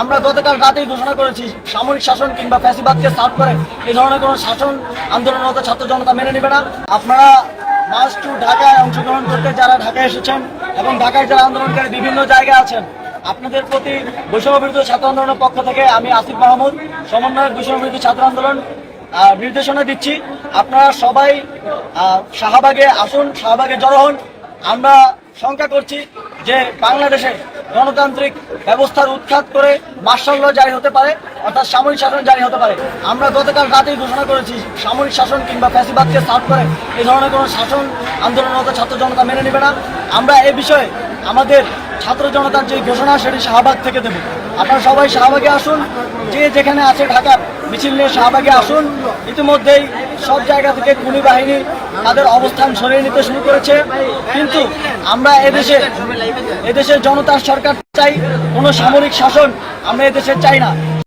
আমরা গতকাল রাতেই ঘোষণা করেছি, সামরিক শাসন কিংবা ফ্যাসিবাদকে সার্ভ করে এই ধরনের কোনো শাসন আন্দোলনরত ছাত্র জনতা মেনে নেবে না। আপনারা মাস টু ঢাকায় অংশগ্রহণ করতে যারা ঢাকায় এসেছেন এবং ঢাকায় যারা আন্দোলনকারী বিভিন্ন জায়গায় আছেন, আপনাদের প্রতি বৈষম্য ছাত্র আন্দোলনের পক্ষ থেকে আমি আসিফ মাহমুদ, সমন্বয়ক বৈষম্য ছাত্র আন্দোলন নির্দেশনা দিচ্ছি। আপনারা সবাই শাহবাগে আসুন, শাহবাগে জড়ো হন। আমরা শঙ্কা করছি যে বাংলাদেশে গণতান্ত্রিক ব্যবস্থার উৎখাত করে মার্শাল জারি হতে পারে, অর্থাৎ সামরিক শাসন জারি হতে পারে। আমরা গতকাল রাতেই ঘোষণা করেছি, সামরিক শাসন কিংবা ফ্যাসিবাদকে সার্ভ করে এই ধরনের কোনো শাসন আন্দোলনরত ছাত্র জনতা মেনে নেবে না। আমরা এ বিষয়ে আমাদের ছাত্র জনতার যে ঘোষণা, সেটি শাহবাগ থেকে দেব। আপনারা সবাই শাহবাগে আসুন, যে যেখানে আছে ঢাকার মিছিল নিয়ে শাহবাগে আসুন। ইতিমধ্যেই সব জায়গা থেকে কুলি বাহিনী তাদের অবস্থান সরিয়ে নিতে শুরু করেছে। কিন্তু আমরা এদেশে এদেশের জনতার সরকার চাই কোনো সামরিক শাসন আমরা এদেশে চাই না।